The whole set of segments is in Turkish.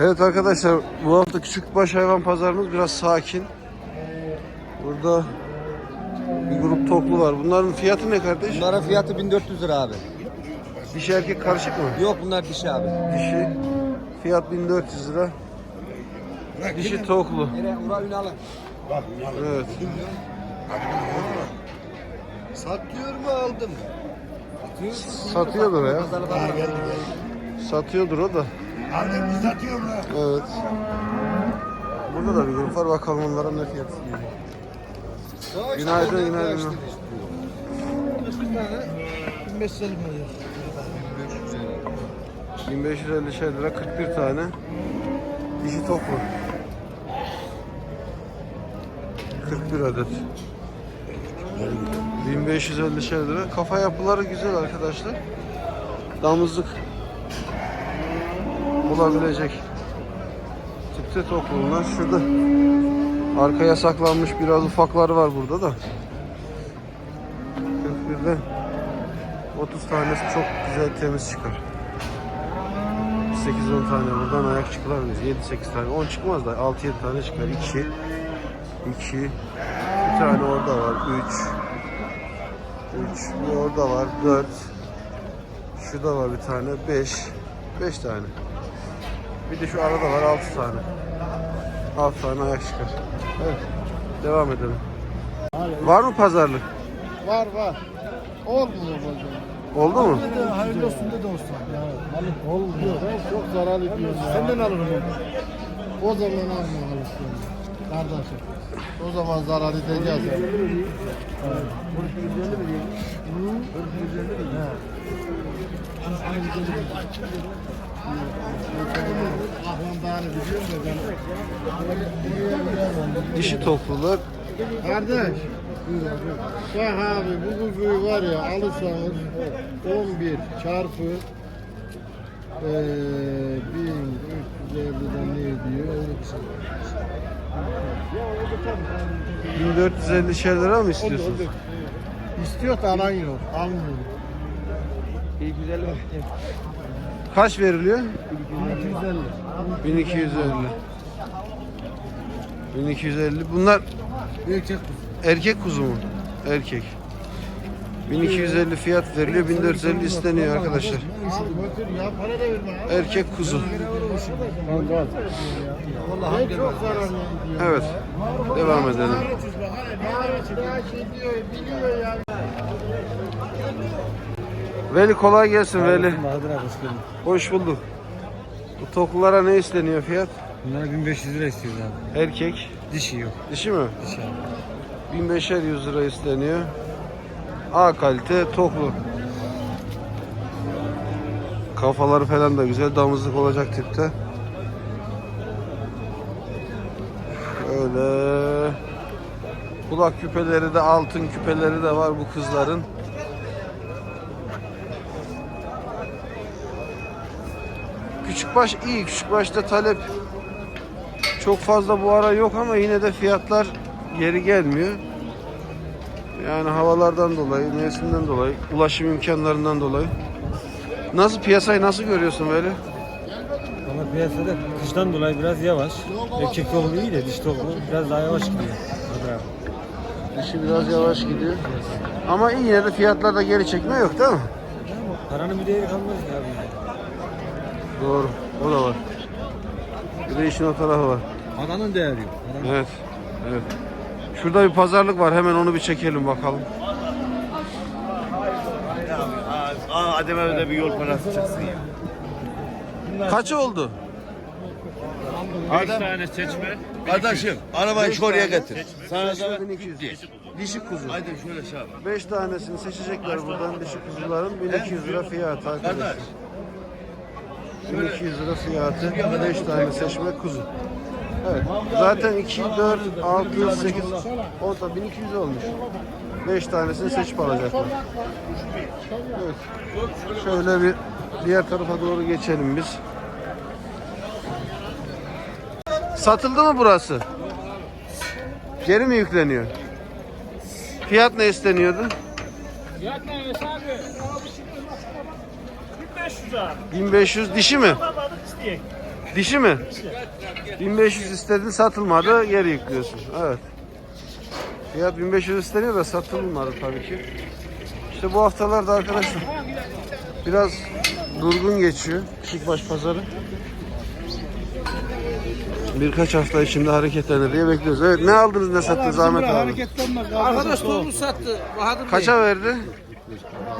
Evet arkadaşlar bu hafta küçükbaş hayvan pazarımız biraz sakin. Burada bir grup toklu var. Bunların fiyatı ne kardeş? Bunların fiyatı 1400 lira abi. Dişi erkek karışık mı? Yok bunlar dişi abi. Dişi. Fiyat 1400 lira. Dişi toklu. Evet. Satıyor mu aldım? Satıyordur ya. Satıyordur o da. Annem biz atıyor mu? Evet. Burada da bir grup var. Bakalım onlara ne fiyat istiyor. Günaydın, günaydın. 1550 şey lira 41 tane. Dişi toplu. 41 adet. 1550 şey lira. Kafa yapıları güzel arkadaşlar. Damızlık bulabilecek tipte toplu bunlar. Şurada arkaya saklanmış biraz ufakları var burada da. 41'de 30 tanesi çok güzel temiz çıkar. 8-10 tane buradan ayak çıkılar mı? 7-8 tane. 10 çıkmaz da 6-7 tane çıkar. 2 2 Bir tane orada var. 3 3 Bir orada var. 4 Şurada var bir tane. 5 5 tane. Bir de şu arada var 6 tane. 6 tane ayak çıkar. Evet. Devam edelim. Var mı pazarlık? Var var. Olmuyor bazen. Oldu mu? Bir de hayırlı olsun da olsun. Ya, alıp olmuyor. Ben çok zarar ediyorum. Senden alırım onu. O zaman alma alırsın. Kardeşim. O zaman zarar edeceğiz. Da ben. Dişi toplular Kardeş. Bak abi bu kuzuyu var ya alırsanız 11 çarpı eee 1350'den ne ediyor? 1450 şey lira mı istiyorsunuz? İstiyor da alan yok. Almıyor. İyi güzel mi? Kaç veriliyor? 250. 1250. 1250. Bunlar Erkek erkek kuzu mu? Erkek. 1250 fiyat veriliyor. 1450 isteniyor arkadaşlar. Erkek kuzu. Evet. Devam edelim. Ya şey diyor, biliyor ya. Veli kolay gelsin Veli. Bahadır abi hoş geldin. Hoş bulduk. Bu toklulara ne isteniyor fiyat? Bunlara 1500 lira istiyoruz abi. Erkek. Dişi yok. Dişi mi? Dişi abi. 1500 100 lira isteniyor. A kalite toklu. Kafaları falan da güzel. Damızlık olacak tipte. Öyle. Kulak küpeleri de altın küpeleri de var bu kızların. Küçükbaş iyi. Küçükbaşta talep çok fazla bu ara yok ama yine de fiyatlar geri gelmiyor. Yani havalardan dolayı, mevsimden dolayı, ulaşım imkanlarından dolayı. Nasıl piyasayı nasıl görüyorsun böyle? Ama piyasada kıştan dolayı biraz yavaş. Erkek tohumu iyi de diş tohumu biraz daha yavaş gidiyor. Kadir abi. İşi biraz yavaş gidiyor. Ama yine de fiyatlarda geri çekme yok değil mi? Paranın bir değeri kalmaz ki abi. Doğru. O da var. Bir de işin o tarafı var. Paranın değeri yok. Evet. Evet. Şurada bir pazarlık var. Hemen onu bir çekelim bakalım. Aa, Adem'e de bir yol parası çıksın ya. Kaç oldu? Adem. seçme. Kardeşim arabayı şu oraya getir. Sana da 1200. Dişi kuzu. Haydi şöyle şey yap. 5 tanesini seçecekler buradan dişi kuzuların 1200 lira fiyatı arkadaşlar. Kardeş. 1200 lira fiyatı 5 tane seçme kuzu. Evet. Zaten 2, 4, 6, 8, 10 da 1200 olmuş. 5 tanesini seçip alacaklar. Evet. Şöyle bir diğer tarafa doğru geçelim biz. Satıldı mı burası? Geri mi yükleniyor? Fiyat ne isteniyordu? Fiyat ne abi? 1500 abi. 1500 dişi mi? İsteyek. Dişi mi? 1500 istedin satılmadı geri yüklüyorsun. Evet. Fiyat 1500 isteniyor da satılmadı tabii ki. İşte bu haftalarda arkadaşlar biraz durgun geçiyor Küçükbaş pazarı. Birkaç hafta içinde hareketlenir diye bekliyoruz. Evet ne aldınız ne sattınız Ahmet abi? Arkadaş tohumu sattı. Bahadır Bey. Kaça verdi?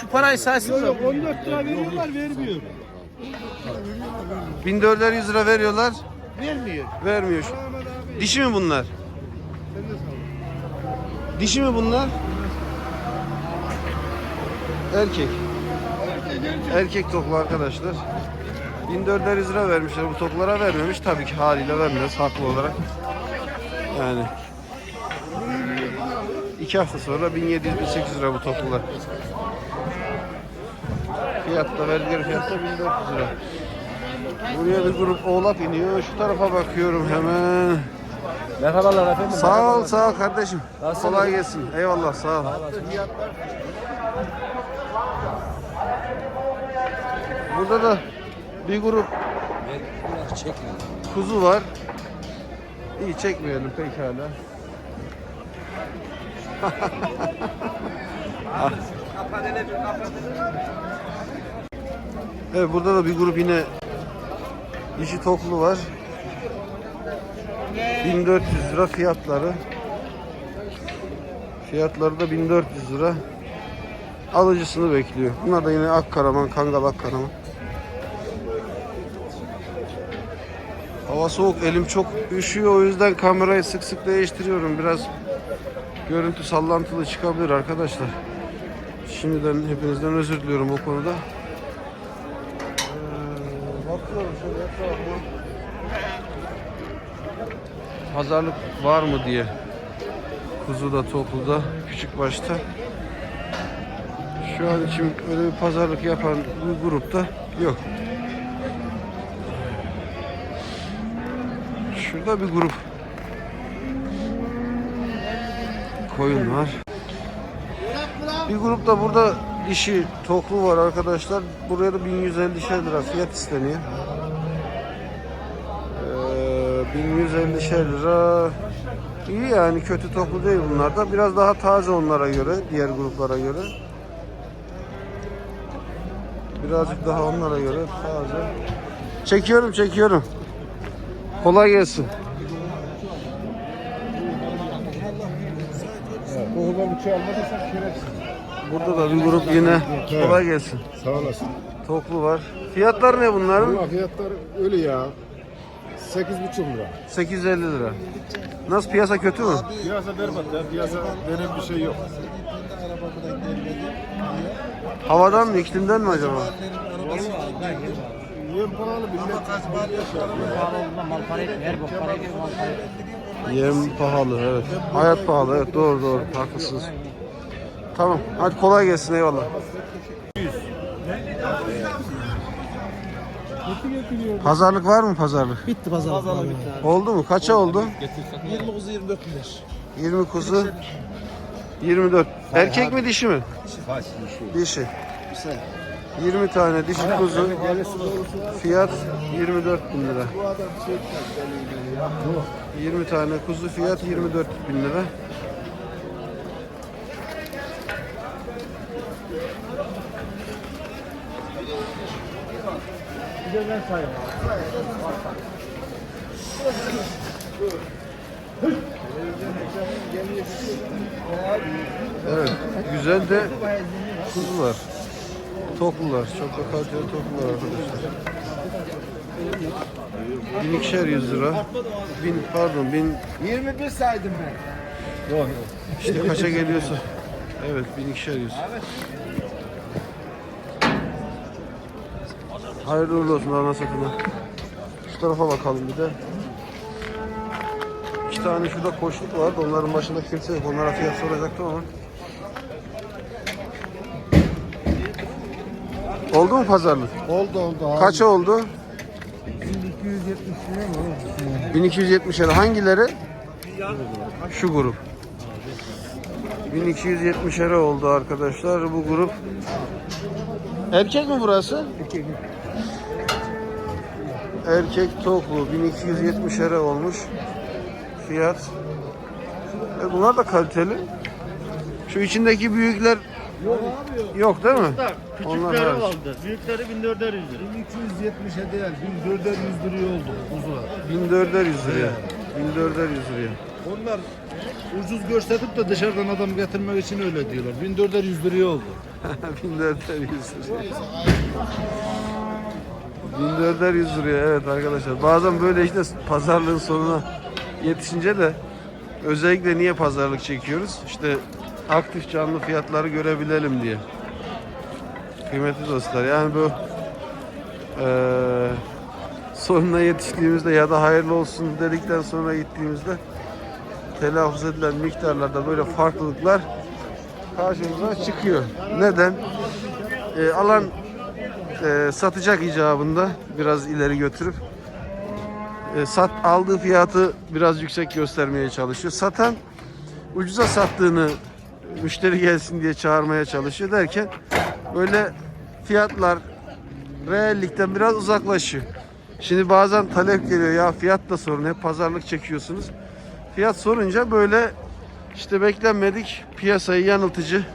Şu parayı saysın da. 14 lira veriyorlar vermiyor. 1400 lira veriyorlar. Vermiyor. Vermiyor. Dişi mi bunlar? Dişi mi bunlar? Erkek. Erkek toklu arkadaşlar. 1400 lira vermişler. Bu toklara vermemiş. Tabii ki haliyle vermez haklı olarak. Yani iki hafta sonra 1700-1800 lira bu toklular. Fiyatta verdikleri fiyatta 1400 lira. Buraya bir grup oğlak iniyor. Şu tarafa bakıyorum hemen. Merhabalar efendim. Sağ ol, sağ ol kardeşim. Kolay gelsin. Eyvallah, sağ ol. Burada da bir grup kuzu var. İyi çekmeyelim pekala. evet burada da bir grup yine dişi toklu var. 1400 lira fiyatları. Fiyatları da 1400 lira. Alıcısını bekliyor. Bunlar da yine Akkaraman, Kangal Akkaraman. Hava soğuk, elim çok üşüyor. O yüzden kamerayı sık sık değiştiriyorum. Biraz görüntü sallantılı çıkabilir arkadaşlar. Şimdiden hepinizden özür diliyorum o konuda. Ee, pazarlık var mı diye. Kuzuda, tokluda, küçük başta. Şu an için öyle bir pazarlık yapan bir grupta yok. Şurada bir grup koyun var. Bir grupta burada dişi toklu var arkadaşlar. Buraya da 1150 lira fiyat isteniyor. Ee, 1150 lira iyi yani kötü toplu değil bunlar da biraz daha taze onlara göre diğer gruplara göre birazcık daha onlara göre taze çekiyorum çekiyorum kolay gelsin Oğlan bıçağı almadıysan şerefsiz. burada da bir grup yine kolay gelsin Sağ olasın. toklu var fiyatlar ne bunların Valla fiyatlar öyle ya. 8,5 lira. 850 lira nasıl piyasa kötü mü Piyasa berbat ya. Piyasa denen bir şey yok. havadan mı iklimden mi acaba Yem pahalı millet. Yem pahalı evet. Hayat pahalı evet doğru doğru haklısınız. Tamam hadi kolay gelsin eyvallah. Pazarlık var mı pazarlık? Bitti pazarlık. Oldu mu? Kaça oldu? 20 kuzu 24 milyar. 20 kuzu 24. Erkek mi dişi mi? Dişi. 20 tane dişi kuzu. Fiyat 24 bin lira. 20 tane kuzu fiyat 24 bin lira. Evet, güzel de kuzular. Toklular, çok da kaliteli toklular arkadaşlar. Bin ikişer yüz lira. Bin, pardon, bin 21 saydım ben. işte kaça geliyorsa. Evet, bin ikişer yüz. Hayırlı uğurlu olsun ana satına. Şu tarafa bakalım bir de. İki tane şurada koçluk vardı. Onların başında kimse yok. Onlara fiyat soracaktım ama. Oldu mu pazarlık? Oldu oldu abi. Kaça oldu? 1270 lira. Hangileri? Şu grup. 1270 lira oldu arkadaşlar bu grup. Erkek mi burası? erkek toklu 1270 lira olmuş fiyat. E bunlar da kaliteli. Şu içindeki büyükler yok değil mi? Onlar Küçükleri hariç. vardı. Büyükleri 1400 lira. 1270'e değil 1400 liraya oldu kuzular. 1400 liraya. 1400 liraya. Onlar ucuz gösterip de dışarıdan adam getirmek için öyle diyorlar. 1400 liraya oldu. 1400 liraya. 1400 liraya evet arkadaşlar. Bazen böyle işte pazarlığın sonuna yetişince de özellikle niye pazarlık çekiyoruz? İşte aktif canlı fiyatları görebilelim diye. Kıymetli dostlar yani bu eee sonuna yetiştiğimizde ya da hayırlı olsun dedikten sonra gittiğimizde telaffuz edilen miktarlarda böyle farklılıklar karşımıza çıkıyor. Neden? Ee, alan e, satacak icabında biraz ileri götürüp e, sat aldığı fiyatı biraz yüksek göstermeye çalışıyor. Satan ucuza sattığını müşteri gelsin diye çağırmaya çalışıyor derken böyle fiyatlar reallikten biraz uzaklaşıyor. Şimdi bazen talep geliyor ya fiyat da sorun hep pazarlık çekiyorsunuz. Fiyat sorunca böyle işte beklenmedik piyasayı yanıltıcı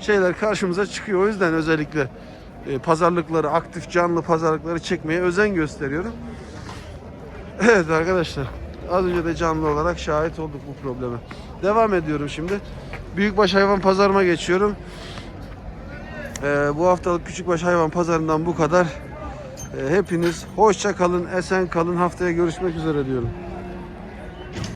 şeyler karşımıza çıkıyor. O yüzden özellikle e, pazarlıkları, aktif canlı pazarlıkları çekmeye özen gösteriyorum. Evet arkadaşlar. Az önce de canlı olarak şahit olduk bu probleme. Devam ediyorum şimdi. Büyükbaş hayvan pazarıma geçiyorum. Ee, bu haftalık küçükbaş hayvan pazarından bu kadar. Ee, hepiniz hoşça kalın, esen kalın. Haftaya görüşmek üzere diyorum.